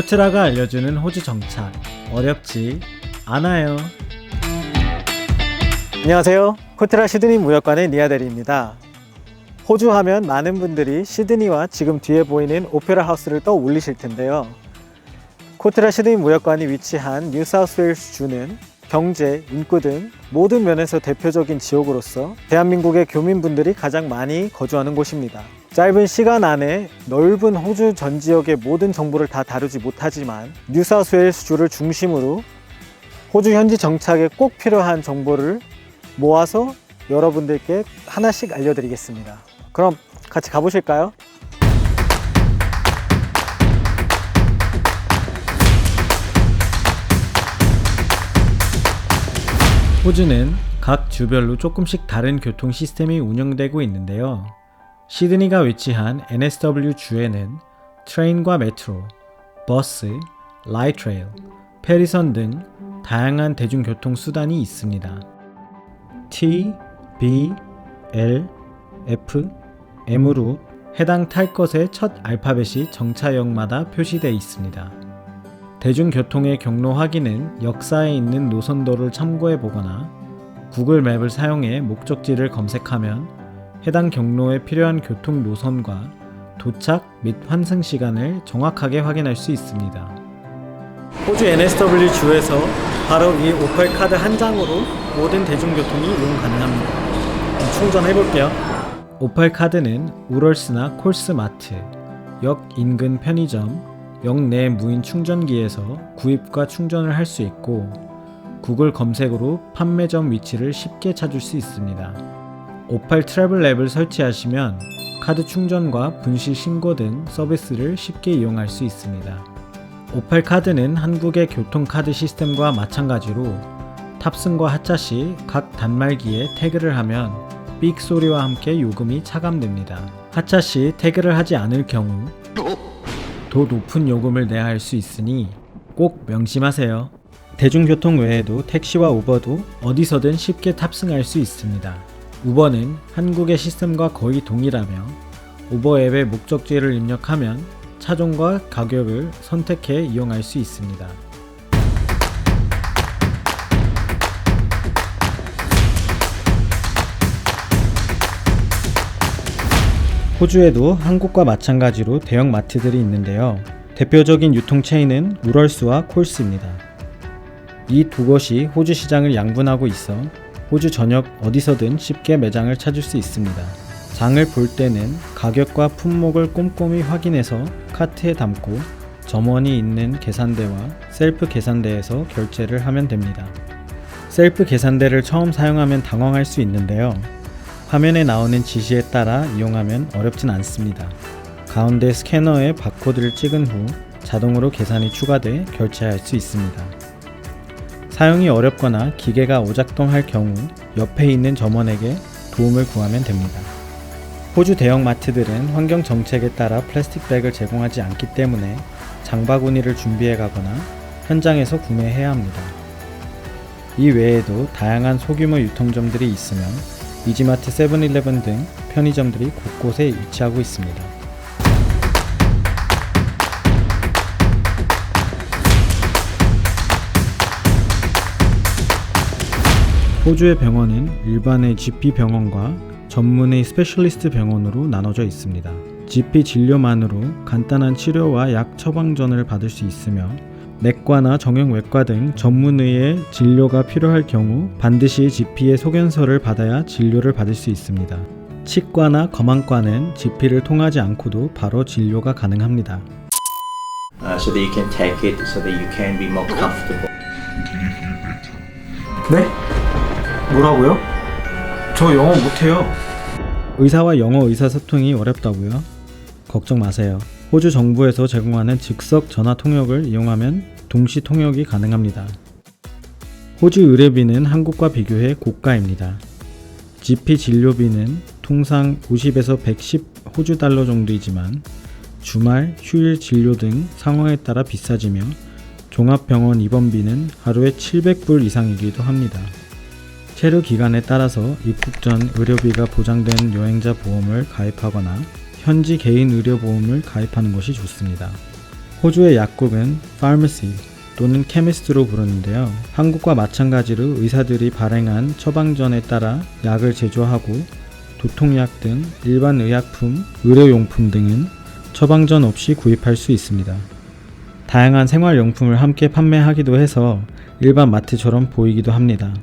코트라가 알려주는 호주 정착 어렵지 않아요. 안녕하세요. 코트라 시드니 무역관의 니아델입니다. 호주 하면 많은 분들이 시드니와 지금 뒤에 보이는 오페라 하우스를 떠올리실 텐데요. 코트라 시드니 무역관이 위치한 뉴사우스웨일스 주는 경제, 인구 등 모든 면에서 대표적인 지역으로서 대한민국의 교민분들이 가장 많이 거주하는 곳입니다. 짧은 시간 안에 넓은 호주 전 지역의 모든 정보를 다 다루지 못하지만 뉴사우스웨일스 주를 중심으로 호주 현지 정착에 꼭 필요한 정보를 모아서 여러분들께 하나씩 알려드리겠습니다. 그럼 같이 가보실까요? 호주는 각 주별로 조금씩 다른 교통 시스템이 운영되고 있는데요. 시드니가 위치한 NSW 주에는 트레인과 메트로, 버스, 라이트레일, 페리선 등 다양한 대중교통 수단이 있습니다. T, B, L, F, M으로 해당 탈 것의 첫 알파벳이 정차역마다 표시되어 있습니다. 대중교통의 경로 확인은 역사에 있는 노선도를 참고해 보거나 구글 맵을 사용해 목적지를 검색하면 해당 경로에 필요한 교통 노선과 도착 및 환승 시간을 정확하게 확인할 수 있습니다. 호주 NSW 주에서 바로 이 오펠 카드 한 장으로 모든 대중교통이 이용 가능합니다. 충전해 볼게요. 오펠 카드는 우럴스나 콜스마트, 역 인근 편의점, 역내 무인 충전기에서 구입과 충전을 할 수 있고 구글 검색으로 판매점 위치를 쉽게 찾을 수 있습니다. 오팔 트래블 앱을 설치하시면 카드 충전과 분실 신고 등 서비스를 쉽게 이용할 수 있습니다. 오팔 카드는 한국의 교통카드 시스템과 마찬가지로 탑승과 하차 시 각 단말기에 태그를 하면 삑 소리와 함께 요금이 차감됩니다. 하차 시 태그를 하지 않을 경우 더 높은 요금을 내야 할 수 있으니 꼭 명심하세요. 대중교통 외에도 택시와 우버도 어디서든 쉽게 탑승할 수 있습니다. 우버는 한국의 시스템과 거의 동일하며 우버 앱의 목적지를 입력하면 차종과 가격을 선택해 이용할 수 있습니다. 호주에도 한국과 마찬가지로 대형 마트들이 있는데요. 대표적인 유통 체인은 우럴스와 콜스입니다. 이 두 곳이 호주 시장을 양분하고 있어 호주 전역 어디서든 쉽게 매장을 찾을 수 있습니다. 장을 볼 때는 가격과 품목을 꼼꼼히 확인해서 카트에 담고 점원이 있는 계산대와 셀프 계산대에서 결제를 하면 됩니다. 셀프 계산대를 처음 사용하면 당황할 수 있는데요. 화면에 나오는 지시에 따라 이용하면 어렵진 않습니다. 가운데 스캐너에 바코드를 찍은 후 자동으로 계산이 추가돼 결제할 수 있습니다. 사용이 어렵거나 기계가 오작동할 경우 옆에 있는 점원에게 도움을 구하면 됩니다. 호주 대형 마트들은 환경 정책에 따라 플라스틱 백을 제공하지 않기 때문에 장바구니를 준비해 가거나 현장에서 구매해야 합니다. 이 외에도 다양한 소규모 유통점들이 있으며 이지마트 세븐일레븐 등 편의점들이 곳곳에 위치하고 있습니다. 호주의 병원은 일반의 GP 병원과 전문의 스페셜리스트 병원으로 나눠져 있습니다. GP 진료만으로 간단한 치료와 약 처방전을 받을 수 있으며 내과나 정형외과 등 전문의의 진료가 필요할 경우 반드시 GP의 소견서를 받아야 진료를 받을 수 있습니다. 치과나 검안과는 GP를 통하지 않고도 바로 진료가 가능합니다. uh, so that you can take it, so that you can be more comfortable. 네? 뭐라고요? 저 영어 못해요. 의사와 영어 의사소통이 어렵다고요? 걱정 마세요. 호주 정부에서 제공하는 즉석 전화 통역을 이용하면 동시 통역이 가능합니다. 호주 의료비는 한국과 비교해 고가입니다. GP 진료비는 통상 50에서 110 호주 달러 정도이지만 주말, 휴일 진료 등 상황에 따라 비싸지며 종합병원 입원비는 하루에 700불 이상이기도 합니다. 체류 기간에 따라서 입국 전 의료비가 보장된 여행자 보험을 가입하거나 현지 개인 의료 보험을 가입하는 것이 좋습니다. 호주의 약국은 pharmacy 또는 chemist로 부르는데요. 한국과 마찬가지로 의사들이 발행한 처방전에 따라 약을 제조하고 도통약 등 일반 의약품, 의료용품 등은 처방전 없이 구입할 수 있습니다. 다양한 생활용품을 함께 판매하기도 해서 일반 마트처럼 보이기도 합니다.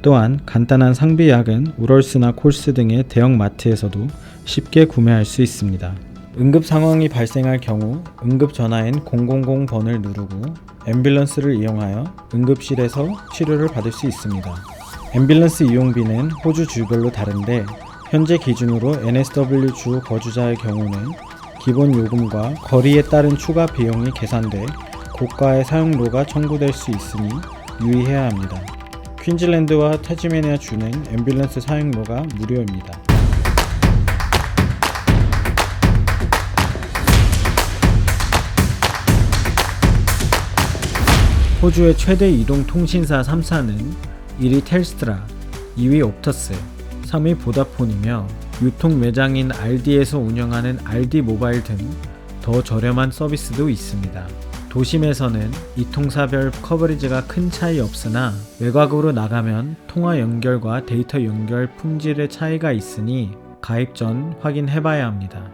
또한 간단한 상비약은 우럴스나 콜스 등의 대형 마트에서도 쉽게 구매할 수 있습니다. 응급 상황이 발생할 경우 응급 전화인 000번을 누르고 앰뷸런스를 이용하여 응급실에서 치료를 받을 수 있습니다. 앰뷸런스 이용비는 호주 주별로 다른데 현재 기준으로 NSW 주 거주자의 경우는 기본 요금과 거리에 따른 추가 비용이 계산돼 고가의 사용료가 청구될 수 있으니 유의해야 합니다. 퀸즐랜드와 타즈메니아 주는 앰뷸런스 사용료가 무료입니다. 호주의 최대 이동 통신사 3사는 1위 텔스트라, 2위 옵터스, 3위 보다폰이며 유통 매장인 알디에서 운영하는 알디 모바일 등 더 저렴한 서비스도 있습니다. 도심에서는 이 통사별 커버리지가 큰 차이 없으나 외곽으로 나가면 통화 연결과 데이터 연결 품질의 차이가 있으니 가입 전 확인해봐야 합니다.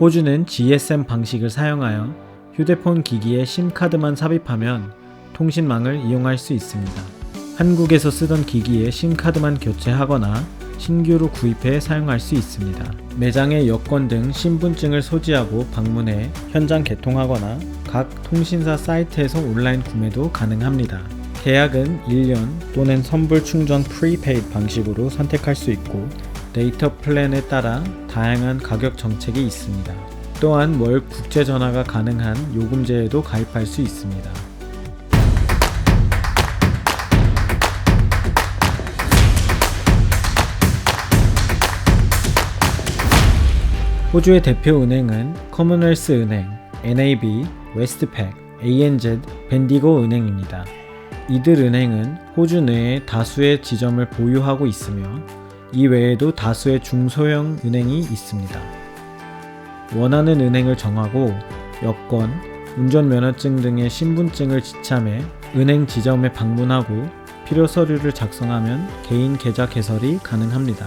호주는 GSM 방식을 사용하여 휴대폰 기기에 심카드만 삽입하면 통신망을 이용할 수 있습니다. 한국에서 쓰던 기기에 심카드만 교체하거나 신규로 구입해 사용할 수 있습니다. 매장에 여권 등 신분증을 소지하고 방문해 현장 개통하거나 각 통신사 사이트에서 온라인 구매도 가능합니다. 계약은 1년 또는 선불 충전 프리페이드 방식으로 선택할 수 있고 데이터 플랜에 따라 다양한 가격 정책이 있습니다. 또한 월 국제 전화가 가능한 요금제에도 가입할 수 있습니다. 호주의 대표 은행은 커먼웰스 은행, NAB, 웨스트팩, ANZ, 벤디고 은행입니다. 이들 은행은 호주 내에 다수의 지점을 보유하고 있으며 이 외에도 다수의 중소형 은행이 있습니다. 원하는 은행을 정하고 여권, 운전면허증 등의 신분증을 지참해 은행 지점에 방문하고 필요 서류를 작성하면 개인 계좌 개설이 가능합니다.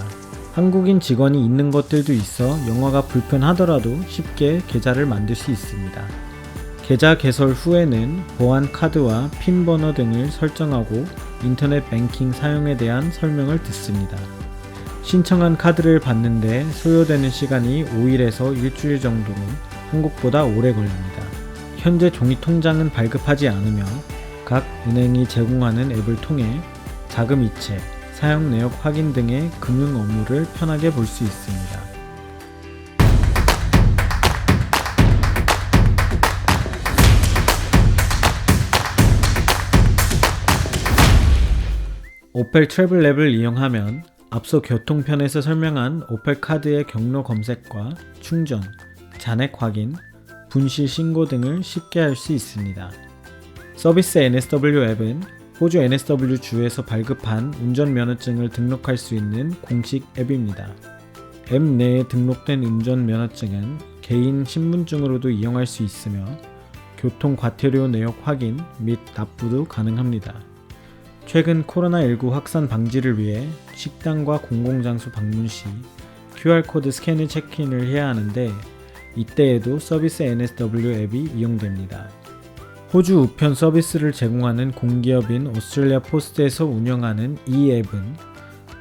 한국인 직원이 있는 것들도 있어 영어가 불편하더라도 쉽게 계좌를 만들 수 있습니다. 계좌 개설 후에는 보안 카드와 핀 번호 등을 설정하고 인터넷 뱅킹 사용에 대한 설명을 듣습니다. 신청한 카드를 받는데 소요되는 시간이 5일에서 일주일 정도로 한국보다 오래 걸립니다. 현재 종이 통장은 발급하지 않으며 각 은행이 제공하는 앱을 통해 자금 이체, 사용 내역 확인 등의 금융 업무를 편하게 볼 수 있습니다. 오펠 트래블 랩을 이용하면 앞서 교통편에서 설명한 오펠 카드의 경로 검색과 충전, 잔액 확인, 분실 신고 등을 쉽게 할 수 있습니다. 서비스 NSW 앱은 호주 NSW 주에서 발급한 운전면허증을 등록할 수 있는 공식 앱입니다. 앱 내에 등록된 운전면허증은 개인 신분증으로도 이용할 수 있으며 교통 과태료 내역 확인 및 납부도 가능합니다. 최근 코로나19 확산 방지를 위해 식당과 공공장소 방문 시 QR코드 스캔을 체크인을 해야 하는데 이때에도 서비스 NSW 앱이 이용됩니다. 호주 우편 서비스를 제공하는 공기업인 오스트레일리아 포스트에서 운영하는 이 앱은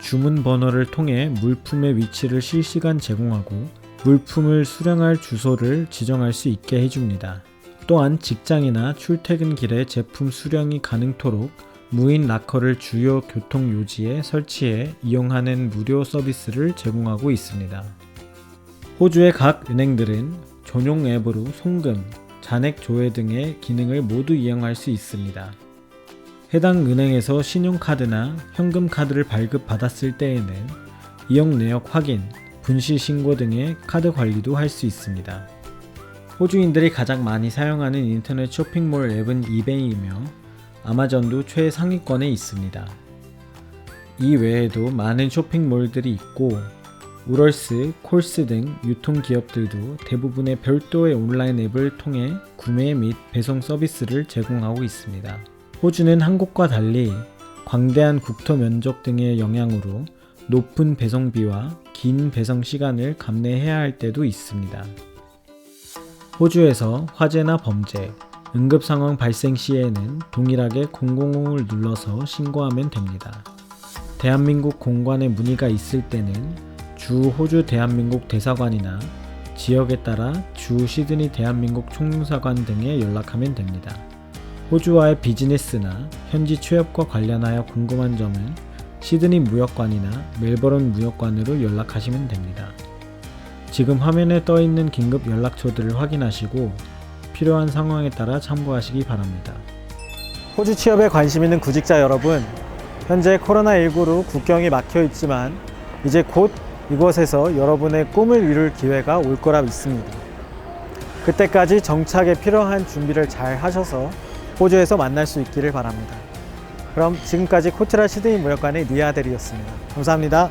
주문 번호를 통해 물품의 위치를 실시간 제공하고 물품을 수령할 주소를 지정할 수 있게 해줍니다. 또한 직장이나 출퇴근 길에 제품 수령이 가능토록 무인 락커를 주요 교통 요지에 설치해 이용하는 무료 서비스를 제공하고 있습니다. 호주의 각 은행들은 전용 앱으로 송금, 잔액 조회 등의 기능을 모두 이용할 수 있습니다. 해당 은행에서 신용카드나 현금카드를 발급받았을 때에는 이용 내역 확인, 분실 신고 등의 카드 관리도 할 수 있습니다. 호주인들이 가장 많이 사용하는 인터넷 쇼핑몰 앱은 이베이이며 아마존도 최상위권에 있습니다. 이 외에도 많은 쇼핑몰들이 있고 우럴스, 콜스 등 유통기업들도 대부분의 별도의 온라인 앱을 통해 구매 및 배송 서비스를 제공하고 있습니다. 호주는 한국과 달리 광대한 국토 면적 등의 영향으로 높은 배송비와 긴 배송 시간을 감내해야 할 때도 있습니다. 호주에서 화재나 범죄, 응급 상황 발생 시에는 동일하게 000을 눌러서 신고하면 됩니다. 대한민국 공관에 문의가 있을 때는 주 호주 대한민국 대사관이나 지역에 따라 주 시드니 대한민국 총무사관 등에 연락하면 됩니다. 호주와의 비즈니스나 현지 취업과 관련하여 궁금한 점은 시드니 무역관이나 멜버른 무역관으로 연락하시면 됩니다. 지금 화면에 떠 있는 긴급 연락처들을 확인하시고 필요한 상황에 따라 참고하시기 바랍니다. 호주 취업에 관심 있는 구직자 여러분, 현재 코로나19로 국경이 막혀 있지만 이제 곧 이곳에서 여러분의 꿈을 이룰 기회가 올 거라 믿습니다. 그때까지 정착에 필요한 준비를 잘 하셔서 호주에서 만날 수 있기를 바랍니다. 그럼 지금까지 코트라 시드니 무역관의 니아델이었습니다. 감사합니다.